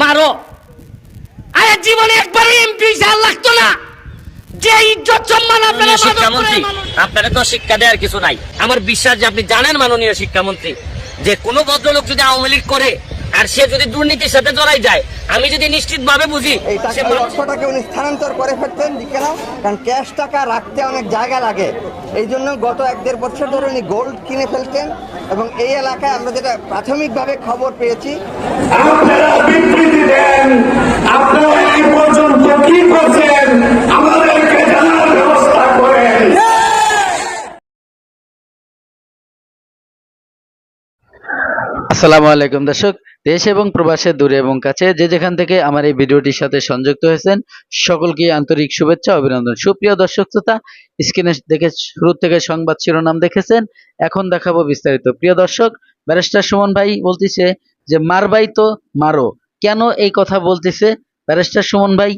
মারো। আরে জীবনে একবার এমপি সাল লাগতো না। যে ইজ্জত সম্মান আপনারা শিক্ষামন্ত্রী আপনারা তো শিক্ষা দেওয়ার কিছু নাই। আমার বিশ্বাস যে আপনি জানেন মাননীয় শিক্ষামন্ত্রী যে কোনো ভদ্রলোক যদি আওয়ামী লীগ করে আর সে যদি দুর্নীতির সাথে জড়াই যায় আমি যদি নিশ্চিত ভাবে বুঝি এই সে টাকা উনি স্থানান্তর করে ফেলতেন কারণ ক্যাশ টাকা রাখতে অনেক জায়গা লাগে। এই জন্য গত এক দেড় বছর ধরে উনি গোল্ড কিনে ফেলতেন এবং এই এলাকায় আমরা যেটা প্রাথমিকভাবে খবর পেয়েছি আপনারা বিবৃতি দেন আপনারা এই পর্যন্ত কি করছেন? আমাদেরকে আসসালামু আলাইকুম দর্শক, দেশ এবং প্রবাসে, দূরে এবং কাছে, যে যেখান থেকে আমার এই ভিডিওটির সাথে সংযুক্ত হয়েছেন, সকলকে আন্তরিক শুভেচ্ছা, অভিনন্দন। সুপ্রিয় দর্শক শ্রোতা, স্ক্রিনে দেখে, শুরু থেকে সংবাদ শিরোনাম দেখেছেন, এখন দেখাবো বিস্তারিত। প্রিয় দর্শক, ব্যারিস্টার সুমন ভাই বলতেছে যে মারবাই তো মারো। কেন এই কথা বলতেছে? ব্যারিস্টার সুমন ভাই,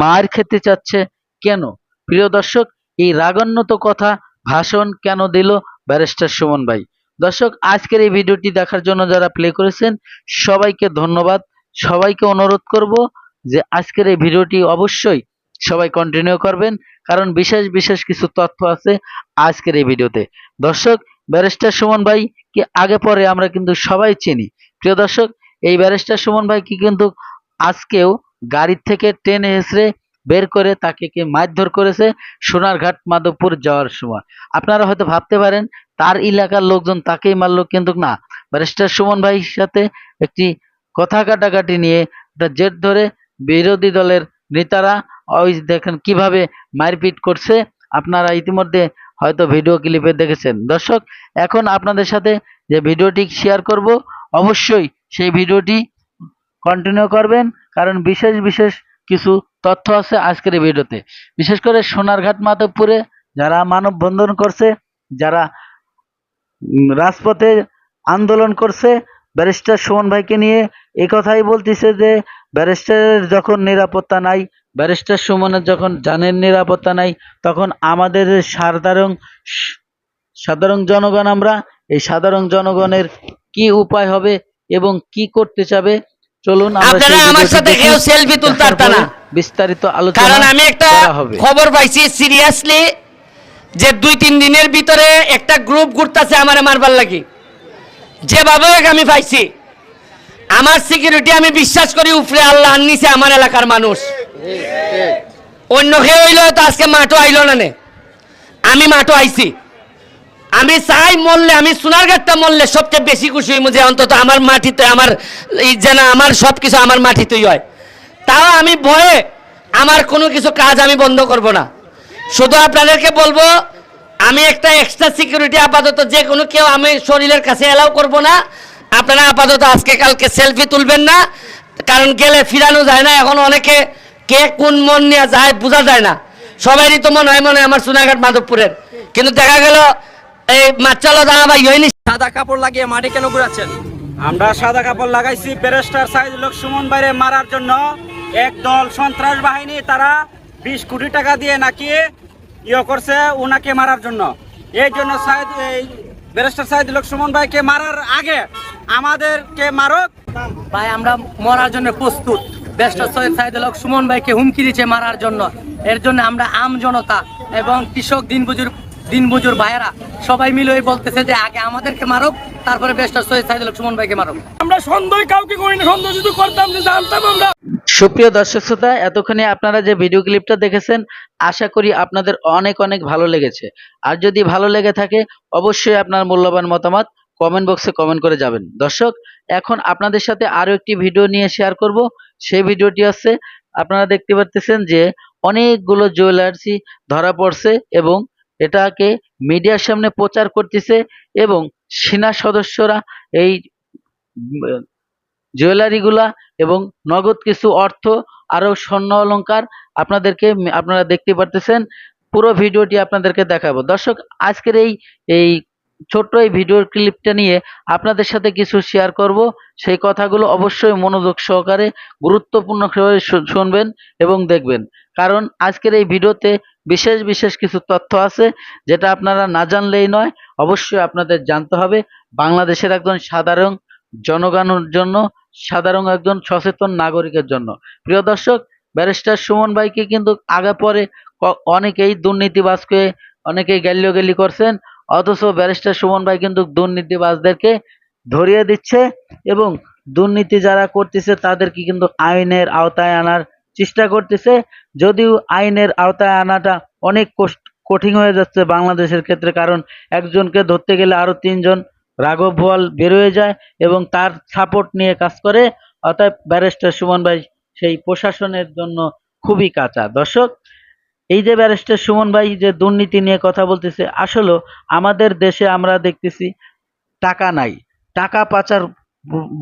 মার খেতে চাচ্ছে কেন? প্রিয় দর্শক, এই রাগান্বিত কথা ভাষণ কেন দিল ব্যারিস্টার সুমন ভাই? দর্শক, আজকের এই ভিডিওটি দেখার জন্য যারা প্লে করেছেন, সবাইকে ধন্যবাদ। সবাইকে অনুরোধ করব যে আজকের এই ভিডিওটি অবশ্যই সবাই কন্টিনিউ করবেন, কারণ বিশেষ বিশেষ কিছু তথ্য আছে আজকের এই ভিডিওতে। দর্শক, ব্যারিস্টার সুমন ভাই কি আগে পরে আমরা কিন্তু সবাই চিনি। প্রিয় দর্শক, এই ব্যারিস্টার সুমন ভাই কি কিন্তু আজকেও গাড়ির থেকে টেনে হেসড়ে বের করে তাকে কি মারধর করেছে সোনারঘাট মাধবপুর যাওয়ার সময়। আপনারা হয়তো ভাবতে পারেন তার এলাকার লোকজন তাকেই মারলো, কিন্তু না। ব্যারিস্টার সুমন ভাইয়ের সাথে একটি কথা কাটাকাটি নিয়ে একটা জেট ধরে বিরোধী দলের নেতারা, ওই দেখেন কীভাবে মারপিট করছে, আপনারা ইতিমধ্যে হয়তো ভিডিও ক্লিপে দেখেছেন। দর্শক, এখন আপনাদের সাথে যে ভিডিওটি শেয়ার করব, অবশ্যই সেই ভিডিওটি কন্টিনিউ করবেন, কারণ বিশেষ বিশেষ কিছু তথ্য আছে আজকের ভিডিওতে। বিশেষ করে সোনারঘাট, মাধবপুরে যারা মানববন্ধন করছে, যারা রাজপথে আন্দোলন করছে ব্যারিস্টার সুমন ভাইকে নিয়ে কথাই বলতেছে যে ব্যারিস্টারের যখন নিরাপত্তা নাই ব্যারিস্টার সুমনের যখন জানের নিরাপত্তা নাই তখন আমাদের সাধারণ সাধারণ জনগণ আমরা এই সাধারণ জনগণের কি উপায় হবে এবং কি করতে চাবে চলুন আপনারা আমার সাথে। কেউ selfie তুলতে না। বিস্তারিত আলোচনা কারণ আমি একটা খবর পাইছি সিরিয়াসলি যে দুই, তিন দিনের ভিতরে একটা গ্রুপ ঘুরতেছে আমার মারবার লাগি। যেভাবে আমি পাইছি। আমার সিকিউরিটি আমি বিশ্বাস করি উপরে আল্লাহ নিচে আমার এলাকার মানুষ। অন্য কেউ হইল তো আজকে মাঠও আইল না নে। আমি মাঠও আইছি। আমি চাই মরলে, আমি সোনার সোনারঘাটটা মরলে সবচেয়ে বেশি খুশি হইব যে অন্তত আমার মাটিতে, আমার যেন আমার সব কিছু আমার মাটিতেই হয়। তাও আমি ভয়ে আমার কোনো কিছু কাজ আমি বন্ধ করব না। শুধু আপনাদেরকে বলব আমি একটা এক্সট্রা সিকিউরিটি আপাতত যে কোনো কেউ আমি শরীরের কাছে এলাও করব না। আপনারা আপাতত আজকে কালকে সেলফি তুলবেন না কারণ গেলে ফিরানো যায় না এখন অনেকে কে কোন মন নিয়ে যায় বোঝা যায় না। সবারই তো মনে হয় মনে হয় আমার সোনাঘাট মাধবপুরের। কিন্তু দেখা গেল এই মাচালো দাঁড়া বা ইয়েনি সাদা কাপড় লাগিয়ে মাটি কেন ঘুরাচ্ছেন? আমরা সাদা কাপড় লাগাইছি ব্যারিস্টার সাইজ লোক সুমন বাইরে মারার জন্য। একদল সন্ত্রাস বাহিনী তারা বিশ কোটি টাকা দিয়ে নাকি ইয়ে করছে ওনাকে মারার জন্য। এই জন্য সাইদ এই ব্যারিস্টার সাইদ লোক সুমন ভাইকে মারার আগে আমাদেরকে মারক। ভাই, আমরা মরার জন্য প্রস্তুত। বেস্ট সৈয়দ সাইদুল হক সুমন ভাইকে হুমকি দিচ্ছে মারার জন্য। এর জন্য আমরা আম জনতা এবং কৃষক দিনমজুর দিনমজুর ভাইয়েরা সবাই মিলে বলতেছে যে আগে আমাদেরকে মারুক তারপরে বেস্ট সৈয়দ সাইদুল সুমন ভাইকে মারুক আমরা সন্দেহ কাউকে করি না সন্দেহ যদি করতাম যে জানতাম আমরা। সুপ্রিয় দর্শক শ্রোতা এতক্ষণে আপনারা যে ভিডিও ক্লিপটা দেখেছেন আশা করি আপনাদের অনেক অনেক ভালো লেগেছে। আর যদি ভালো লেগে থাকে অবশ্যই আপনার মূল্যবান মতামত কমেন্ট বক্সে কমেন্ট করে যাবেন। দর্শক এখন আপনাদের সাথে আরও একটি ভিডিও নিয়ে শেয়ার করব। সেই ভিডিওটি হচ্ছে আপনারা দেখতে পাচ্ছেন যে অনেকগুলো জুয়েলার্সি ধরা পড়ছে এবং এটাকে মিডিয়ার সামনে প্রচার করতেছে এবং সেনা সদস্যরা এই জুয়েলারি জুয়েলারিগুলা এবং নগদ কিছু অর্থ আরও স্বর্ণ অলঙ্কার আপনাদেরকে, আপনারা দেখতে পারতেছেন। পুরো ভিডিওটি আপনাদেরকে দেখাবো। দর্শক, আজকের এই এই ছোট্ট এই ভিডিওর ক্লিপটা নিয়ে আপনাদের সাথে কিছু শেয়ার করব। সেই কথাগুলো অবশ্যই মনোযোগ সহকারে গুরুত্বপূর্ণ শুনবেন এবং দেখবেন। কারণ আজকের এই ভিডিওতে বিশেষ বিশেষ কিছু তথ্য আছে যেটা আপনারা না জানলেই নয়। অবশ্যই আপনাদের জানতে হবে। বাংলাদেশের একজন সাধারণ জনগণের জন্য, সাধারণ একজন সচেতন নাগরিকের জন্য। প্রিয় দর্শক, ব্যারিস্টার সুমন ভাইকে কিন্তু আগে পরে অনেকেই দুর্নীতিবাজকে অনেকেই গ্যালিও গাল্যগালি করছেন। অথচ ব্যারিস্টার সুমন ভাই কিন্তু দুর্নীতিবাজদেরকে ধরিয়ে দিচ্ছে এবং দুর্নীতি যারা করতেছে তাদেরকে কিন্তু আইনের আওতায় আনার চেষ্টা করতেছে। যদিও আইনের আওতায় আনাটা অনেক কঠিন হয়ে যাচ্ছে বাংলাদেশের ক্ষেত্রে, কারণ একজনকে ধরতে গেলে আরও তিনজন রাঘব বোয়াল বেরোয় যায় এবং তার সাপোর্ট নিয়ে কাজ করে। অতএব ব্যারিস্টার সুমন ভাই সেই প্রশাসনের জন্য খুবই কাঁচা। দর্শক এই যে ব্যারিস্টার সুমন ভাই যে দুর্নীতি নিয়ে কথা বলতেছে, আসলে আমাদের দেশে আমরা দেখতেছি টাকা নাই। টাকা পাচার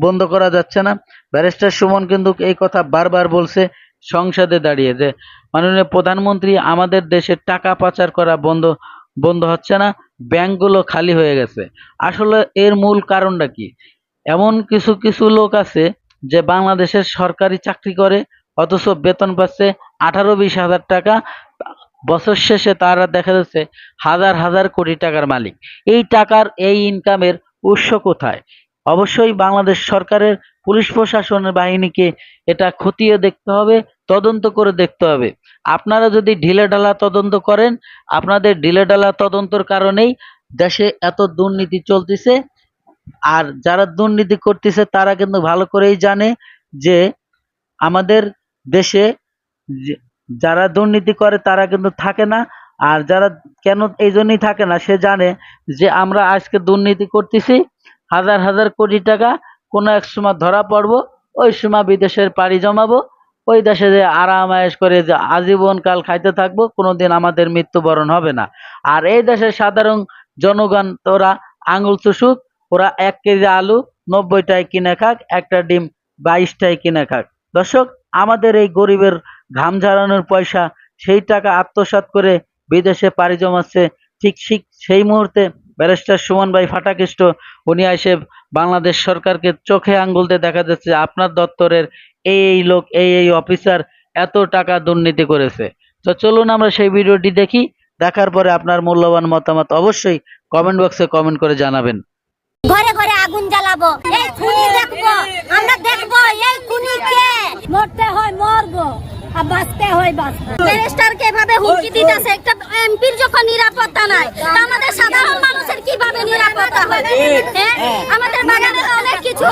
বন্ধ করা যাচ্ছে না। ব্যারিস্টার সুমন কিন্তু এই কথা বারবার বলছে, সংসদে দাঁড়িয়ে যে, মাননীয় প্রধানমন্ত্রী, আমাদের দেশে টাকা পাচার করা বন্ধ বন্ধ হচ্ছে না, ব্যাংকগুলো খালি হয়ে গেছে। আসলে এর মূল কারণটা কি? এমন কিছু কিছু লোক আছে যে বাংলাদেশের সরকারি চাকরি করে অথচ বেতন পাচ্ছে আঠারো বিশ হাজার টাকা। বছর শেষে তারা দেখা যাচ্ছে হাজার হাজার কোটি টাকার মালিক। এই টাকার, এই ইনকামের উৎস কোথায়? অবশ্যই বাংলাদেশ সরকারের পুলিশ প্রশাসনের বাহিনীকে এটা খতিয়ে দেখতে হবে, তদন্ত করে দেখতে হবে। আপনারা যদি ঢিলেঢালা তদন্ত করেন, আপনাদের ঢিলেঢালা তদন্তর কারণেই দেশে এত দুর্নীতি চলতেছে। আর যারা দুর্নীতি করতেছে, তারা কিন্তু ভালো করেই জানে যে আমাদের দেশে যারা দুর্নীতি করে তারা কিন্তু থাকে না। আর যারা কেন এই জন্যই থাকে না, সে জানে যে আমরা আজকে দুর্নীতি করতেছি, হাজার হাজার কোটি টাকা, কোনো এক সময় ধরা পড়ব, ওই সময় বিদেশের পাড়ি জমাবো, ওই দেশে যে আরাম আয়েশ করে যে আজীবন কাল খাইতে থাকব, কোনোদিন আমাদের মৃত্যুবরণ হবে না। আর এই দেশের সাধারণ জনগণ তোরা আঙুল চুষুক, ওরা এক কেজি আলু নব্বইটায় কিনে খাক, একটা ডিম বাইশটায় কিনে খাক। দর্শক আমাদের এই গরিবের ঘাম ঝাড়ানোর পয়সা, সেই টাকা আত্মসাৎ করে বিদেশে পাড়ি জমাচ্ছে। ঠিক ঠিক সেই মুহূর্তে ব্যারিস্টার সুমন ভাই ফাটাকৃষ্ট, উনি এসে বাংলাদেশ সরকারকে চোখে আঙ্গুল দিয়ে দেখা যাচ্ছে আপনার দপ্তরের এই এই লোক, এই এই অফিসার এত টাকা দুর্নীতি করেছে। তো চলুন আমরা সেই ভিডিওটি দেখি, দেখার পরে আপনার মূল্যবান মতামত অবশ্যই কমেন্ট বক্সে কমেন্ট করে জানাবেন। ঘরে ঘরে আগুন জ্বালাবো, এই খুনি দেখব, আমরা দেখব, এই খুনি কে মরতে হয় মরবো। আর বাঁচতে হয় বাঁচবো ব্যারিস্টারকে এভাবে হুমকি দিতেছে একটা এমপির যখন নিরাপত্তা নাই আমাদের সাধারণ মানুষের কীভাবে নিরাপত্তা হবে হ্যাঁ? আমাদের বাগানে অনেক কিছু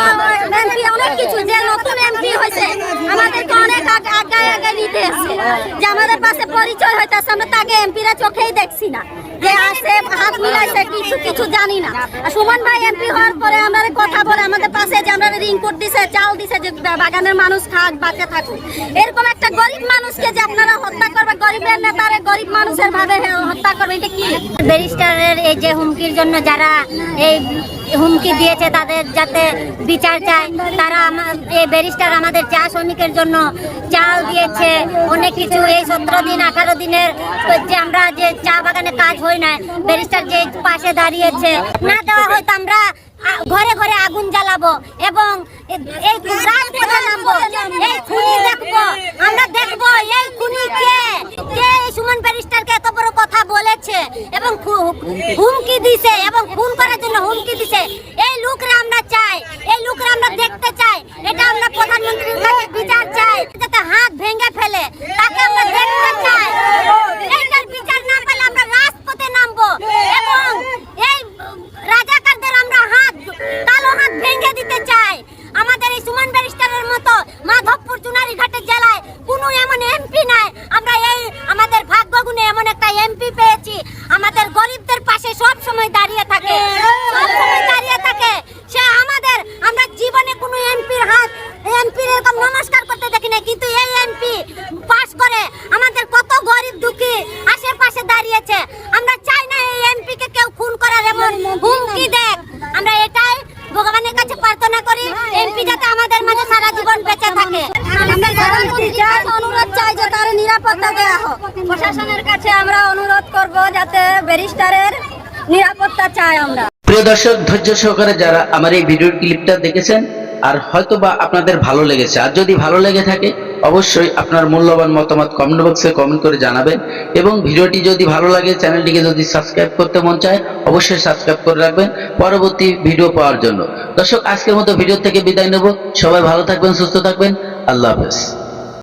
এমপি অনেক কিছু যে নতুন এমপি হয়েছে আমাদেরকে অনেক আগে আগে আগে নিতে এসছে। যে আমাদের পাশে পরিচয় হইতেছে আমরা তাকে এমপিরা চোখেই দেখছি না। যে আসে হাত মিলাইছে কিছু কিছু জানি না। সুমন ভাই এমপি হওয়ার পরে আমরা কথা বলে আমাদের পাশে যে আমরা দিছে চাল দিছে যে বাগানের মানুষ খাক বাঁচে থাকুক। এরকম একটা গরিব মানুষকে যে আপনারা হত্যা করবে, গরিবের নেতারে গরিব মানুষের ভাবে হত্যা করবে, এটা কি? ব্যারিস্টারের এই যে হুমকির জন্য যারা এই হুমকি দিয়েছে তাদের যাতে বিচার চায়, তারা এই ব্যারিস্টার আমাদের চা শ্রমিকের জন্য চাল দিয়েছে, অনেক কিছু। এই সতেরো দিন, আঠারো দিনের যে আমরা যে চা বাগানে কাজ হয় না ব্যারিস্টার যে পাশে দাঁড়িয়েছে, না দেওয়া হয়তো আমরা ঘরে ঘরে আগুন জ্বালাবো এবং এই রাজপথে নামবো? এই খুনি দেখব। আমরা দেখব এই খুনি কে? কে সুমন ব্যারিস্টারকে এত বড় কথা বলেছে এবং হুমকি দিছে এবং খুন করার জন্য হুমকি দিছে? এই লোকরা আমরা চাই। এই লোকরা আমরা দেখতে চাই। এটা আমরা প্রধানমন্ত্রীর কাছে বিচার চাই। যাতে হাত ভেঙে ফেলে তাকে আমরা দেখতে চাই এটার বিচার না পেলে আমরা রাজপথে নামবো এবং এই রাজাকারদের আমরা হাত কালো হাত ভেঙে দিতে চাই আমাদের এই সুমন ব্যারিস্টারের মতো মাধবপুর চুনারি ঘাটের জেলায় কোনো এমন এমপি নাই আমরা এই আমাদের ভাগ্য গুণে এমন একটা এমপি পেয়েছি। আমাদের গরিবদের পাশে সব সময় দাঁড়িয়ে থাকে সব সময় দাঁড়িয়ে থাকে সে আমাদের আমরা জীবনে কোনো এমপির হাত এমপির এরকম নমস্কার করতে দেখি না কিন্তু এই এমপি পাস করে আমাদের কত গরিব দুঃখী আশেপাশে দাঁড়িয়েছে আমরা চাই না এই এমপি কে কেউ খুন করার এমন হুমকি দেখ আমরা এটাই ভগবানের কাছে প্রার্থনা করি এমপি যাতে আমাদের মাঝে সারা জীবন বেঁচে থাকে আমরা প্রধানমন্ত্রীর কাছে অনুরোধ চাই যে তার নিরাপত্তা দেওয়া হোক প্রশাসনের কাছে আমরা অনুরোধ করব যাতে ব্যারিস্টারের নিরাপত্তা চাই আমরা। প্রিয় দর্শক, ধৈর্য সহকারে যারা আমার এই ভিডিও ক্লিপটা দেখেছেন আর হয়তো বা আপনাদের ভালো লেগেছে, আর যদি ভালো লেগে থাকে, অবশ্যই আপনার মূল্যবান মতামত কমেন্ট বক্সে কমেন্ট করে জানাবেন এবং ভিডিওটি যদি ভালো লাগে, চ্যানেলটিকে যদি সাবস্ক্রাইব করতে মন চায়, অবশ্যই সাবস্ক্রাইব করে রাখবেন পরবর্তী ভিডিও পাওয়ার জন্য। দর্শক, আজকের মতো ভিডিও থেকে বিদায় নেব। সবাই ভালো থাকবেন, সুস্থ থাকবেন। আল্লাহ হাফেজ।